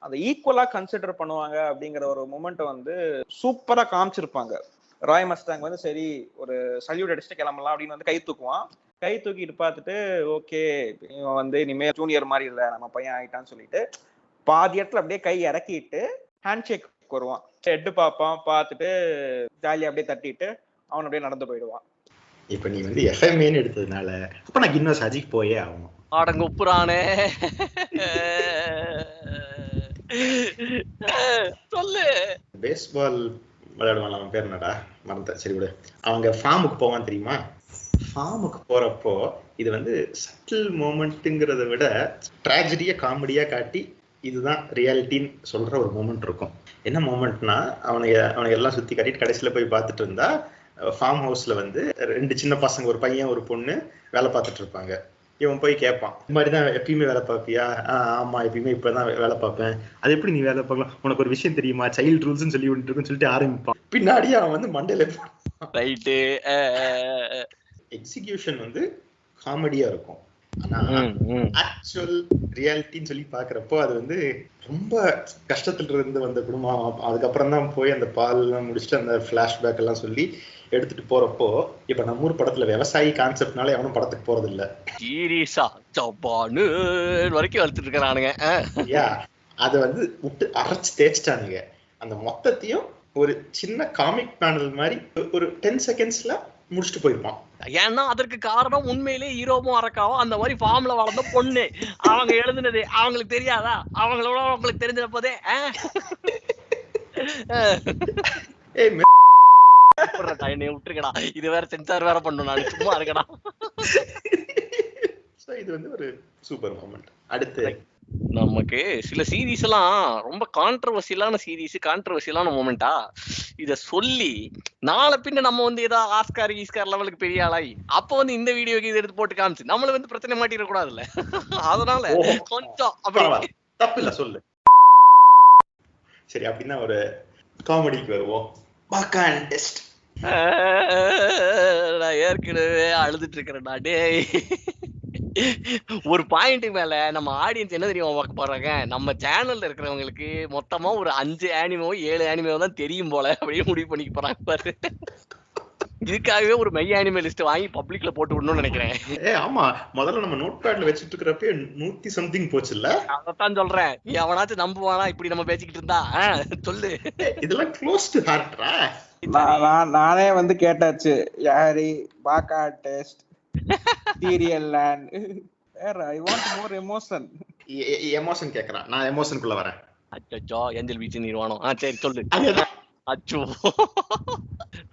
அந்த ஈக்குவலா கன்சிடர் பண்ணுவாங்க அப்படிங்கிற ஒரு மூமெண்ட்டை வந்து சூப்பரா காமிச்சிருப்பாங்க. ராய் மஸ்டாங் வந்து சரி ஒரு சல்யூட் அடிச்சுட்டு கிளம்பலாம் அப்படின்னு வந்து கை தூக்குவான். கை தூக்கிட்டு பார்த்துட்டு ஓகே இவன் வந்து இனிமே ஜூனியர் மாதிரி இல்லை நம்ம பையன் ஆயிட்டான்னு சொல்லிட்டு பாதி இடத்துல அப்படியே கை இறக்கிட்டு ஹேண்ட் ஷேக் வருவான். ஹெட்டு பார்ப்பான் பார்த்துட்டு ஜாலியா அப்படியே தட்டிட்டு அவன் அப்படியே நடந்து போயிடுவான்.
இப்ப நீ வந்து எஃப்எம்ஏன்னு எடுத்ததுனால அப்போ நான் இன்னும் சஜிக்கு போயே ஆகும்
ஆடங்க சொல்லு.
பேஸ்பால் விளையாடுவான் அவன் பேர் என்னடா? மறந்தேன் சரி விடு. அவங்க ஃபார்முக்கு போவான் தெரியுமா? ஃபார்முக்கு போறப்போ இது வந்து சட்டில் மூமெண்ட்டுங்கிறத விட ட்ராஜடியா காமெடியா காட்டி இதுதான் ரியாலிட்டின்னு சொல்ற ஒரு மூமெண்ட் இருக்கும். என்ன மூமெண்ட்னா அவனை அவனை எல்லாம் சுத்தி காட்டிட்டு கடைசியில போய் பார்த்துட்டு இருந்தா ஃபார்ம் ஹவுஸ்ல வந்து ரெண்டு சின்ன பசங்க ஒரு பையன் ஒரு பொண்ணு வேலை பார்த்துட்டு இருப்பாங்க. இவன் போய் கேட்பான் இந்த மாதிரி தான் எப்பயுமே வேலை பார்ப்பியா? ஆமா எப்பயுமே இப்பதான் வேலை பார்ப்பேன். அது எப்படி நீ வேலை பார்க்கலாம்? உனக்கு ஒரு விஷயம் தெரியுமா? சைல்ட் ரூல்ஸ்னு சொல்லி இருக்குன்னு சொல்லிட்டு ஆரம்பிப்பான். பின்னாடியே அவன் வந்து மண்டையில
ரைட்டு
எக்ஸிகியூஷன் வந்து காமெடியா இருக்கும். ஆனா ஆக்சுவல் ரியாலிட்டின்னு சொல்லி பாக்குறப்போ அது வந்து ரொம்ப கஷ்டத்துல இருந்து வந்த குடும்பம். அதுக்கப்புறம் தான் போய் அந்த பால் எல்லாம் முடிச்சுட்டு அந்த பிளாஷ்பேக் எல்லாம் சொல்லி எடுத்துட்டு போறப்போ இப்ப நம்ம ஊர் படத்துல விவசாயி கான்செப்ட்னால எவனும் படத்துக்கு போறது இல்ல
சீரியஸா ஜப்பானு வரைக்கும் வளர்த்துட்டு இருக்கிறானுங்க.
யா அதை வந்து விட்டு அரைச்சு தேய்ச்சிட்டானுங்க. அந்த மொத்தத்தையும் ஒரு சின்ன காமிக் பேனல் மாதிரி ஒரு டென் செகண்ட்ஸ்ல முடிச்சுட்டு போயிருப்பான்.
ஏன்னா அதற்கு காரணம் உண்மையிலே ஹீரோவும் அரக்காவும். அந்த மாதிரி ஃபார்ம்ல வளர்ந்த பொண்ணு. அவங்க எழுதுனது அவங்களுக்கு தெரியாதா? அவங்களோட அவங்களுக்கு தெரிஞ்ச போதே
ஏய்
என்னை விட்டுருக்கடா இது வேற சென்சார் வேற பண்ணும் நான் சும்மா இருக்கடா.
இது வந்து ஒரு சூப்பர் மூமெண்ட் அடுத்து.
நமக்கு சில சீரீஸ் எல்லாம் ரொம்ப கான்ட்ரவர்சியலான சீரீஸ் கான்ட்ரவர்சியலான மூமெண்டா இத சொல்லி நாளை பின்ன நம்ம வந்து ஏதாவது ஆஸ்கார் ஈஸ்கார் லெவலுக்கு பெரிய ஆளாய் அப்ப வந்து இந்த வீடியோக்கு இது எடுத்து போட்டு காமிச்சு நம்மள வந்து பிரச்சனை மாட்டிட கூடாதுல்ல அதனால. கொஞ்சம் அப்படி.
தப்பு இல்ல சொல்லு. சரி அப்படின்னா ஒரு காமெடிக்கு வருவோம். பாக்கான் டெஸ்ட் [LAUGHS]
நான் ஏற்கனவே அழுதுட்டு இருக்கிறேன் டேய். ஒரு பாயிண்ட் மேல நம்ம ஆடியன்ஸ் என்ன தெரியும் பார்க்க போறாங்க? நம்ம சேனல்ல இருக்கிறவங்களுக்கு மொத்தமா ஒரு அஞ்சு ஆனிமோ ஏழு ஆனிமோ தான் தெரியும் போல அப்படியே முடிவு பண்ணிக்க போறாங்க பாரு. இதுக்காகவே ஒரு மெய் ஆனிமே லிஸ்ட் வாங்கி பப்ளிக்ல போட்டு விடணும்னு நினைக்கிறேன்.
ஏ ஆமா. முதல்ல நம்ம நோட் பேட்ல வச்சிட்டு இருக்கிறப்ப நூத்தி சம்திங் போச்சுல்ல?
அதைத்தான் சொல்றேன். நீ அவனாச்சும் நம்புவானா இப்படி நம்ம பேசிக்கிட்டு இருந்தா? சொல்லு.
இதெல்லாம் க்ளோஸ் டு ஹார்ட்ரா
நான் வந்து கேட்டாச்சு யாரு? பாக்கா டெஸ்ட் சீரியல் லேண்ட் வேற I want more emotion
emotion கேக்குறான் நான் எமோஷனுக்குள்ள வரேன்.
அச்சோ ஏஞ்சல் பீச் நிர்வாணம் ஆ சரி சொல்லு. அச்சோ.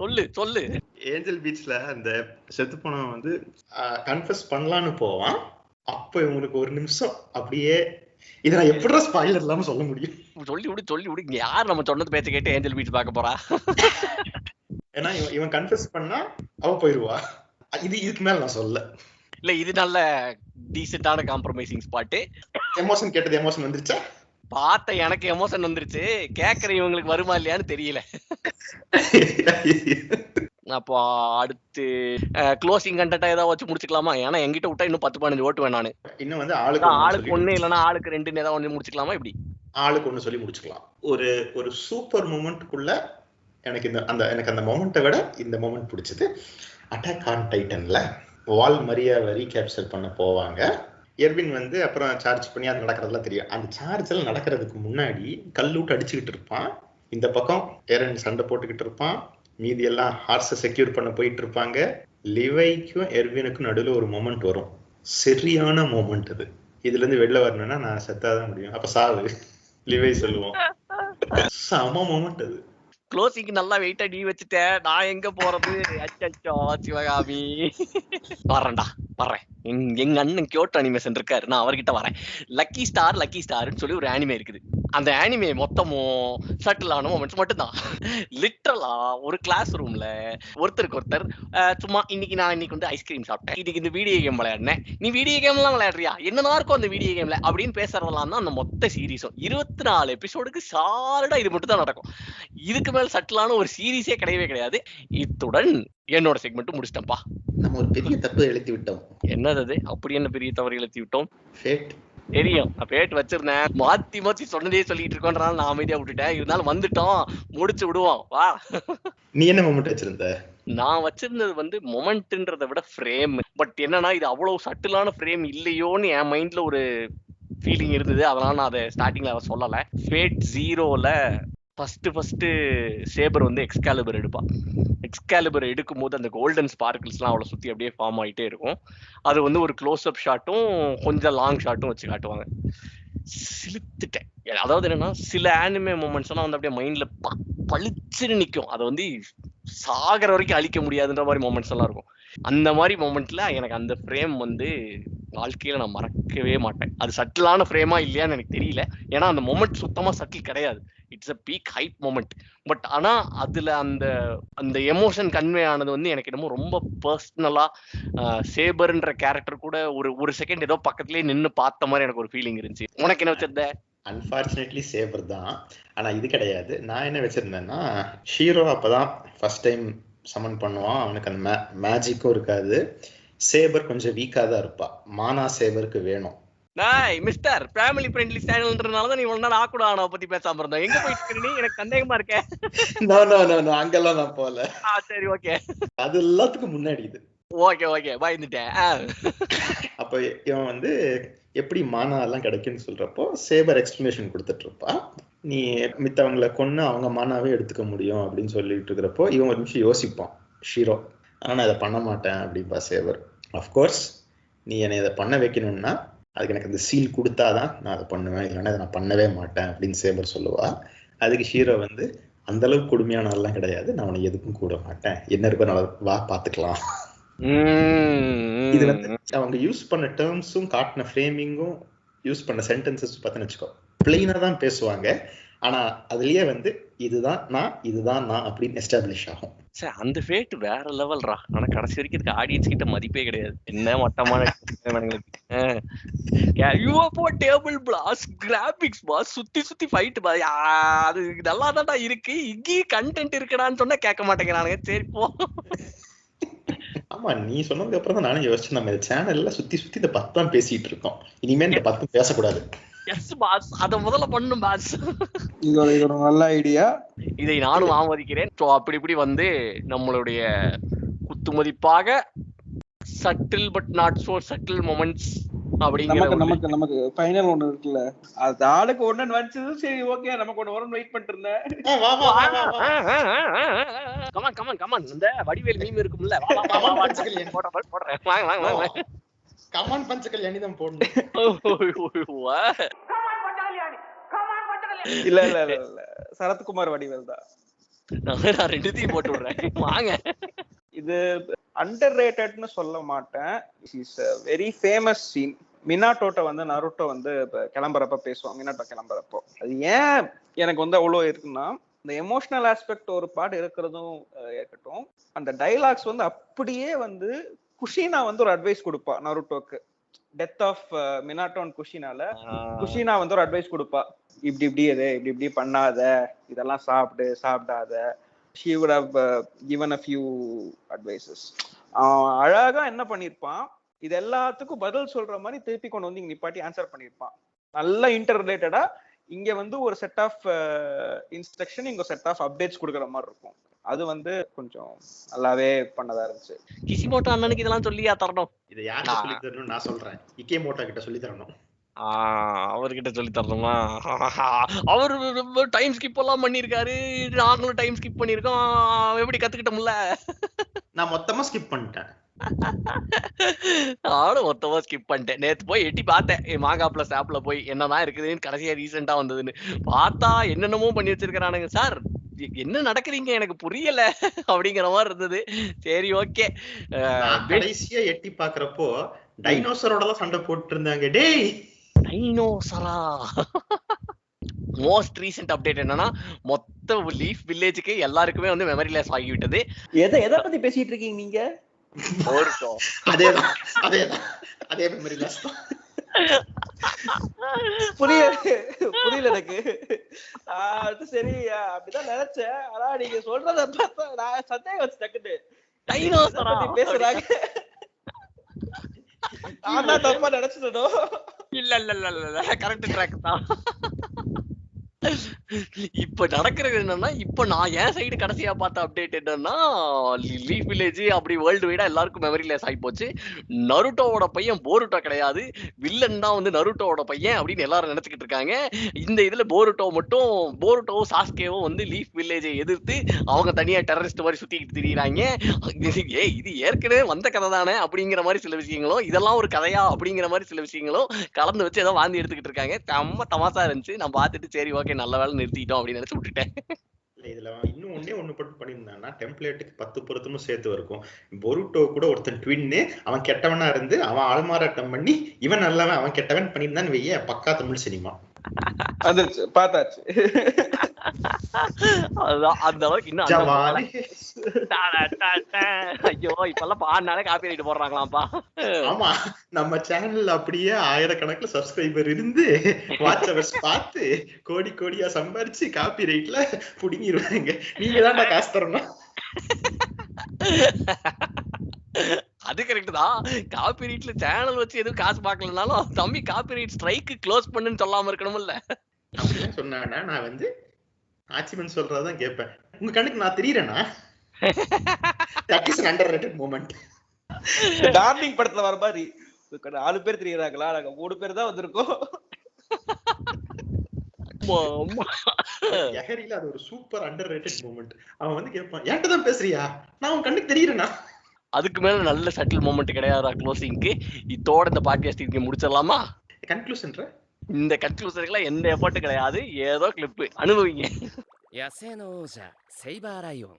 சொல்லு சொல்லு.
ஏஞ்சல் பீச்ல அந்த செத்து போனவன் வந்து கன்ஃபஸ் பண்ணலான்னு போவான். அப்ப இவங்களுக்கு ஒரு நிமிஷம் அப்படியே இதை நான் எப்படிடா ஸ்பாயிலர் இல்லாம சொல்ல முடியும்?
சொல்லி விடு சொல்லி விடு. இங்க யார் நம்ம சொன்னது பேச்ச கேட்டு ஏஞ்சல் பீச் பார்க்க போறா?
ஏன்னா இவன் இவன் கன்ஃபஸ் பண்ணா அவ போயிருவா. இது இதுக்கு மேல நான் சொல்ல
இல்ல இது நல்ல டீசென்டான காம்ப்ரமைசிங் ஸ்பாட்டு
எமோஷன் கேட்டது எமோஷன் வந்துருச்சா?
பார்த்த எனக்கு எமோஷன் வந்துருச்சு. கேக்குற இவங்களுக்கு வருமா இல்லையான்னு தெரியல. அப்போ அடுத்து க்ளோசிங் கண்டென்ட்டா ஏதாவது வச்சு முடிச்சுக்கலாமா? ஏன்னா என்கிட்ட விட்டா இன்னும் பத்து பதினஞ்சு ஓட்டுவேன் நானு.
இன்னும் வந்து ஆளுக்கு
ஆளுக்கு ஒண்ணு இல்லைன்னா ஆளுக்கு ரெண்டுன்னு ஏதாவது ஒண்ணு முடிச்சுக்கலாமா இப்படி
ஆளுக்கு ஒண்ணு சொல்லி முடிச்சுக்கலாம். ஒரு ஒரு சூப்பர் மூமெண்ட்டுக்குள்ள எனக்கு இந்த அந்த எனக்கு அந்த மொமெண்ட்டை விட இந்த மொமெண்ட் பிடிச்சது. அட்டாக் ஆன் டைட்டன்ல வால் மரியாதை ரீகேப்சர் பண்ண போவாங்க. எர்வின் வந்து அப்புறம் சார்ஜ் பண்ணி அது நடக்கிறதுலாம் தெரியும். அந்த சார்ஜ் எல்லாம் நடக்கிறதுக்கு முன்னாடி கல்லூட்டு அடிச்சுக்கிட்டு இருப்பான். இந்த பக்கம் ஏரன் சண்டை போட்டுக்கிட்டு இருப்பான். மீதி எல்லாம் ஹார்ஸை செக்யூர் பண்ண போயிட்டு இருப்பாங்க. லிவைக்கும் எர்வினுக்கும் நடுவில் ஒரு மொமெண்ட் வரும். சரியான மொமெண்ட் அது. இதுல இருந்து வெளில வரணும்னா நான் செத்தாதான் முடியும். அப்ப சாவு. லிவை சொல்லுவோம். சம மொமெண்ட் அது.
க்ளோசிங் நல்லா வெயிட்டா நீ வச்சுட்ட நான் எங்க போறது? அச்சோ சிவகாமி. வரேன்டா வர்றேன். எங்க எங்க அண்ணன் கியோட்டோ அனிமேஷன் இருக்காரு. நான் அவர்கிட்ட வரேன். லக்கி ஸ்டார் லக்கி ஸ்டார்னு சொல்லி ஒரு அனிமே இருக்குது. அந்த ஆனிமே மொத்தமும் சட்டில் ஆன மொமெண்ட்ஸ் மட்டும்தான். லிட்டரலா ஒரு கிளாஸ் ரூம்ல ஒருத்தருக்கு ஒருத்தர் சும்மா இன்னைக்கு நான் இன்னைக்கு வந்து ஐஸ்கிரீம் சாப்பிட்டேன். இன்னைக்கு இந்த வீடியோ கேம் விளையாடினேன். நீ வீடியோ கேம்லாம் விளையாடுறியா? என்னதான் இருக்கும் அந்த வீடியோ கேம்ல அப்படின்னு பேசுறதெல்லாம் தான் அந்த மொத்த சீரிஸும் இருபத்தி நாலு எபிசோடுக்கு சாரடா இது மட்டும் தான் நடக்கும். இதுக்கு மேல சட்டிலான ஒரு சீரிஸே கிடையவே கிடையாது. இத்துடன் என்னோட செக்மெண்ட் முடிச்சிட்டேன்ப்பா.
நம்ம ஒரு பெரிய தப்பு எழுதி விட்டோம்.
என்னது அது? அப்படி என்ன பெரிய தவறு இழுத்தி விட்டோம்? தெரியும். நான் பேட் வச்சிருந்தேன். மாத்தி மாத்தி சொன்னதே சொல்லிட்டு இருக்கோன்றனால நான் அமைதியா விட்டுட்டேன். இருந்தாலும் வந்துட்டோம். முடிச்சு விடுவோம். வா.
நீ என்ன மொமெண்ட் வச்சிருந்த?
நான் வச்சிருந்தது வந்து மொமெண்ட்ன்றதை விட ஃப்ரேம் பட் என்னன்னா இது அவ்வளவு சட்டிலான ஃப்ரேம் இல்லையோன்னு என் மைண்ட்ல ஒரு ஃபீலிங் இருந்தது. அதனால நான் அதை ஸ்டார்டிங்ல அதை சொல்லல. ஃபேட் ஜீரோல ஃபர்ஸ்ட் ஃபர்ஸ்ட் சேபர் வந்து எக்ஸ்கேலிபர் எடுப்பான் எக்ஸ்கேலிபர் எடுக்கும் போது அந்த கோல்டன் ஸ்பார்க்கிள்ஸ்லாம் அவளை சுற்றி அப்படியே ஃபார்ம் ஆகிட்டே இருக்கும். அது வந்து ஒரு க்ளோஸ் அப் ஷாட்டும் கொஞ்சம் லாங் ஷாட்டும் வச்சு காட்டுவாங்க. சிலுத்துட்டேன். அதாவது என்னன்னா சில ஆனிமே மூமெண்ட்ஸ் எல்லாம் வந்து அப்படியே மைண்ட்ல பளிச்சுன்னு நிற்கும் அதை வந்து சாகிற வரைக்கும் அழிக்க முடியாதுன்ற மாதிரி மூமெண்ட்ஸ் எல்லாம் இருக்கும். அந்த மாதிரி மூமெண்ட்ல எனக்கு அந்த ஃப்ரேம் வந்து வாழ்க்கையில நான் மறக்கவே மாட்டேன். அது சட்டிலான ஃப்ரேமா இல்லையான்னு எனக்கு தெரியல. ஏன்னா அந்த மொமெண்ட் சுத்தமா சட்டில் கிடையாது. It's a peak hype moment but ஆனா அதுல அந்த அந்த எமோஷன் கன்வே ஆனது வந்து எனக்கு என்னமோ ரொம்ப பர்சனலா சேபர்ன்ற கேரக்டர் கூட ஒரு ஒரு செகண்ட் ஏதோ பக்கத்துலயே நின்னு பார்த்த மாதிரி எனக்கு ஒரு ஃபீலிங் இருந்துச்சு. உனக்கு என்ன வச்சிருந்த?
அன்பார்ச்சுனேட்லி சேபர் தான். ஆனா இது கிடையாது. நான் என்ன வச்சிருந்தேன்னா ஷீரோ அப்பதான் ஃபர்ஸ்ட் டைம் சமன் பண்ணுவான். அவனுக்கு அந்த மே மேஜிக்கும் இருக்காது. சேபர் கொஞ்சம் வீக்கா தான் இருப்பா. மானா சேபருக்கு வேணும்.
நாய் மிஸ்டர் ஃபேமிலி ஃப்ரெண்ட்லி சேனல்ன்றனால தான் நீ ஒன்னா நான் கூட அவனை பத்தி பேசாம இருந்தோம் எங்க போயிட்டு நீ? எனக்கு சந்தேகமா இருக்க.
No, no, no, no, அங்கெல்லாம் நான் போல
ஆ சரி ஓகே
அது எல்லாத்துக்கும் முன்னாடி இது.
ஓகே ஓகே பயந்துட்டேன்.
அப்ப இவன் வந்து எப்படி மானா எல்லாம் கிடைக்கும்னு சொல்றப்போ சேபர் எக்ஸ்பிளனேஷன் கொடுத்துட்டு இருப்பா நீ மித்தவங்களை கொன்று அவங்க மானாவே எடுத்துக்க முடியும் அப்படின்னு சொல்லிட்டு இருக்கிறப்போ இவன் ஒரு நிமிஷம் யோசிப்பான். ஷீரோ ஆனால் நான் இதை பண்ண மாட்டேன் அப்படின்பா சேவர் அஃப்கோர்ஸ் நீ என்னை இதை பண்ண வைக்கணும்னா அதுக்கு எனக்கு இந்த சீல் கொடுத்தாதான் நான் அதை பண்ணுவேன். இல்லைன்னா இதை நான் பண்ணவே மாட்டேன் அப்படின்னு சேவர் சொல்லுவா. அதுக்கு ஷீரோ வந்து அந்த அளவுக்கு கொடுமையான ஆள்லாம் கிடையாது. நான் உன்னை எதுக்கும் கூட மாட்டேன். என்ன இருக்கோ நல்லா வா
பார்த்துக்கலாம்.
இது வந்து அவங்க யூஸ் பண்ண டேர்ம்ஸும் காட்டின ஃப்ரேமிங்கும் யூஸ் பண்ண சென்டென்சஸ் பார்த்தேன்னு வச்சுக்கோ. பிளெயினா தான் பேசுவாங்க. ஆனா அதுலயே வந்து இதுதான் நான் இதுதான் நான் அப்படின்னு எஸ்டாப்ளிஷ் ஆகும்.
சே, அந்த ஃபேட் வேற லெவல்ரா ஆனா கடைசி வரைக்கும் இதுக்கு ஆடியன்ஸ் கிட்ட மதிப்பே கிடையாது. என்ன மட்டமான யூஎஃப்ஓ டேபிள் பிளாஸ் கிராபிக்ஸ் பாஸ் சுத்தி சுத்தி ஃபைட் அது நல்லா தான்டா இருக்கு. இங்கேயும் கண்டென்ட் இருக்குடான்னு சொன்னா கேட்க மாட்டேங்கிறானுங்க. சரி போ. [LAUGHS]
ஆமா நீ சொன்னதுக்கு அப்புறம் தான் நானும் யோசிச்சேன். நம்ம இந்த சேனல்ல சுத்தி சுத்தி இந்த பத்து தான் பேசிட்டு இருக்கோம். இனிமே இந்த பத்து பேசக்கூடாது.
எஸ் பாஸ் அத முதல்ல பண்ணும் பாஸ்
இது ஒரு இது ஒரு நல்ல ஐடியா
இதை நானும் ஆமதிக்கிறேன். ஸோ அப்படி இப்படி வந்து நம்மளுடைய குத்துமதிப்பாக subtle but not so subtle moments
நமக்கு நமக்கு நமக்கு ஃபைனல் ஒண்ணு இருக்குல்ல. அது ஆளுக்கு ஒண்ணு வந்துச்சது சரி ஓகே நமக்கு ஒண்ணு வரும்னு வெயிட் பண்ணிட்டு இருந்தேன்.
கமான் கமான் கமான் இந்த வடிவேல் மீம் இருக்கும்ல. வா, வா, வா,
Come on,
வா,
பஞ்சகல்யாணி.
போடுறேன், போடுறேன். வாங்க வாங்க வாங்க.
கமான் பஞ்சகல்யாணி தான் போடணும்.
வா.
இல்ல இல்ல இல்ல இல்ல. சரத்குமார் வடிவேல் தான்.
நான் நான் ரெண்டுத்தையும் போட்டு விடுறேன். வாங்க.
இது அண்டர் ரேட்டட்னு சொல்ல மாட்டேன். இஸ் வெரி ஃபேமஸ் சீன் மினாட்டோட்ட வந்து நருட்டோ வந்து இப்ப கிளம்புறப்ப பேசுவான் மினாட்டோ கிளம்புறப்போ. அது ஏன் எனக்கு வந்து அவ்வளோ இருக்குன்னா இந்த எமோஷனல் ஆஸ்பெக்ட் ஒரு பாட்டு இருக்கிறதும் இருக்கட்டும். அந்த டைலாக்ஸ் வந்து அப்படியே வந்து குஷினா வந்து ஒரு அட்வைஸ் கொடுப்பா நருட்டோக்கு. டெத் ஆஃப் மினாட்டோன் குஷினால குஷினா வந்து ஒரு அட்வைஸ் கொடுப்பா. இப்படி இப்படி இது இப்படி இப்படி பண்ணாத இதெல்லாம் சாப்பிடு சாப்பிடாத she would have given a few advices அழகா என்ன பண்ணிருப்பான்? இது எல்லாத்துக்கும் பதில் சொல்ற மாதிரி திருப்பி கொண்டு வந்து இங்க நிப்பாட்டி ஆன்சர் பண்ணிருப்பான். நல்லா இன்டர் ரிலேட்டடா இங்க வந்து ஒரு செட் ஆஃப் இன்ஸ்ட்ரக்ஷன் இங்க செட் ஆஃப் அப்டேட்ஸ் கொடுக்குற மாதிரி இருக்கும். அது வந்து கொஞ்சம் நல்லாவே பண்ணதா இருந்துச்சு.
கிசிமோட்டோ அண்ணனுக்கு இதெல்லாம் சொல்லியா தரணும்?
இதை யார்கிட்ட சொல்லி தரணும் நான் சொல்றேன். இக்கே மோட்டா கிட்ட சொல்லி தரணும்.
அவர்கிட்ட சொல்லி தரணுமா? அவரு டைம் ஸ்கிப் எல்லாம் பண்ணிருக்காரு. நாங்களும் டைம் ஸ்கிப் பண்ணிருக்கோம். எப்படி கத்துக்கிட்டோம்ல?
நான் மொத்தமா ஸ்கிப் பண்ணிட்டேன்.
நானும் மொத்தமா ஸ்கிப் பண்ணிட்டேன். நேத்து போய் எட்டி பார்த்தேன். மாங்கா பிளஸ் ஆப்ல போய் என்னதான் இருக்குதுன்னு கடைசியா ரீசெண்டா வந்ததுன்னு. பார்த்தா என்னென்னமோ பண்ணி வச்சிருக்கானுங்க சார் என்ன நடக்குதுங்க எனக்கு புரியல. அப்படிங்கிற மாதிரி இருந்தது. சரி ஓகே.
கடைசியா எட்டி பாக்குறப்போ டைனோசரோட சண்டை போட்டு இருந்தாங்க. டேய்!
டைனோசரா? மோஸ்ட் ரீசெண்ட் அப்டேட் என்னன்னா மொத்த லீஃப் வில்லேஜுக்கு எல்லாருக்குமே வந்து மெமரி லேஸ் ஆகிவிட்டது.
எதை எதை பத்தி பேசிட்டு இருக்கீங்க நீங்க
அதேதான் அதேதான். அதே மெமரி லாஸ் தான்.
புரியல புரியல எனக்கு. அது சரி அப்படிதான் நினைச்சேன். ஆனா நீங்க சொல்றத பார்த்தா நான் சந்தேகம் வச்சு டக்குன்னு.
டைனோசரா?
பத்தி பேசுறாங்க? நான் தப்பா நினைச்சிட்டோ
இல்ல இல்ல இல்ல இல்ல கரெக்ட் ட்ராக் தான். இப்ப நடக்கிறது என்னன்னா இப்ப நான் என் சைடு கடைசியா பார்த்த அப்டேட் என்னன்னா லீஃப் வில்லேஜ் அப்படி வேர்ல்டு வைடா எல்லாருக்கும் மெமரி லேஸ் ஆகி போச்சு. நருட்டோவோட பையன் போருட்டோ கிடையாது. வில்லன் தான் வந்து நருட்டோவோட பையன் அப்படின்னு எல்லாரும் நினைச்சுக்கிட்டு இருக்காங்க. இந்த இதுல போருட்டோ மட்டும் போருட்டோவும் சாஸ்கேவும் வந்து லீஃப் வில்லேஜை எதிர்த்து அவங்க தனியா டெரரிஸ்ட் மாதிரி சுத்திக்கிட்டு திரியிறாங்க. [LAUGHS] ஏ இது ஏற்கனவே வந்த கதை தானே அப்படிங்கிற மாதிரி சில விஷயங்களும் இதெல்லாம் ஒரு கதையா அப்படிங்கிற மாதிரி சில விஷயங்களும் கலந்து வச்சு ஏதோ வாந்தி எடுத்துக்கிட்டு இருக்காங்க. செம்ம தமாசா இருந்துச்சு. நான் பார்த்துட்டு சரி ஓகே நல்ல வேலை நிறுத்திட்டோம் அப்படின்னு நினைச்சு விட்டுட்டேன்.
இதுல இன்னும் ஒண்ணே ஒண்ணு போட்டு பண்ணியிருந்தான்னா டெம்ப்ளேட்டுக்கு பத்து பொருத்தமும் சேர்த்து இருக்கும் பொருட்டோ கூட ஒருத்தன் ட்வின்னு அவன் கெட்டவனா இருந்து அவன் ஆள்மாறாட்டம் பண்ணி இவன் நல்லவன் அவன் கெட்டவன் பண்ணியிருந்தான்னு வைய பக்கா தமிழ் சினிமா.
வந்துருச்சு பார்த்தாச்சு.
அந்த அளவுக்கு இன்னும். ஐயோ இப்பெல்லாம் பாடினாலே காப்பி ரைட் போடுறாங்களாம்ப்பா.
ஆமா நம்ம சேனல்ல அப்படியே ஆயிரக்கணக்குல சப்ஸ்கிரைபர் இருந்து வாட்ச் பார்த்து கோடி கோடியா சம்பாரிச்சு காப்பி ரைட்ல புடுங்கிடுவாங்க நீங்க தான்டா காசு தரணும்.
அது கரெக்ட் தான். காப்பி ரைட்ல சேனல் வச்சு எதுவும் காசு பார்க்கலனாலும் தம்பி காப்பி ரைட் ஸ்ட்ரைக்கு க்ளோஸ் பண்ணுன்னு சொல்லாம இருக்கணும்ல.
அப்படிலாம் சொன்னானா நான் வந்து ஆச்சிமன் சொல்றதான் கேட்பேன். உங்க கண்ணுக்கு நான் தெரியறேனா? That is underrated moment
Darling படத்துல வர மாதிரி நாலு பேர் தெரியுறாங்களா? நாங்க மூணு பேர் தான் வந்திருக்கோம்.
அது ஒரு சூப்பர் அண்டர் ரேட்டட் மூமெண்ட் அவன் வந்து கேட்பான் என்கிட்ட தான் பேசுறியா? நான் உன் கண்ணுக்கு தெரியறேனா?
அதுக்கு மேல நல்ல சட்டில் மூமெண்ட் கிடையாதா க்ளோசிங்க்கு இதோட இந்த பாட்காஸ்ட் இங்க முடிச்சிடலாமா
கன்க்ளூஷன்ற
இந்த கன்க்ளூசனுக்குலாம் எந்த எஃபர்ட் கிடையாது ஏதோ கிளிப் அனுபவிங்க[LAUGHS]
野生の王者セイバーライオン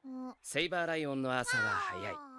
セイバーライオンの朝は早い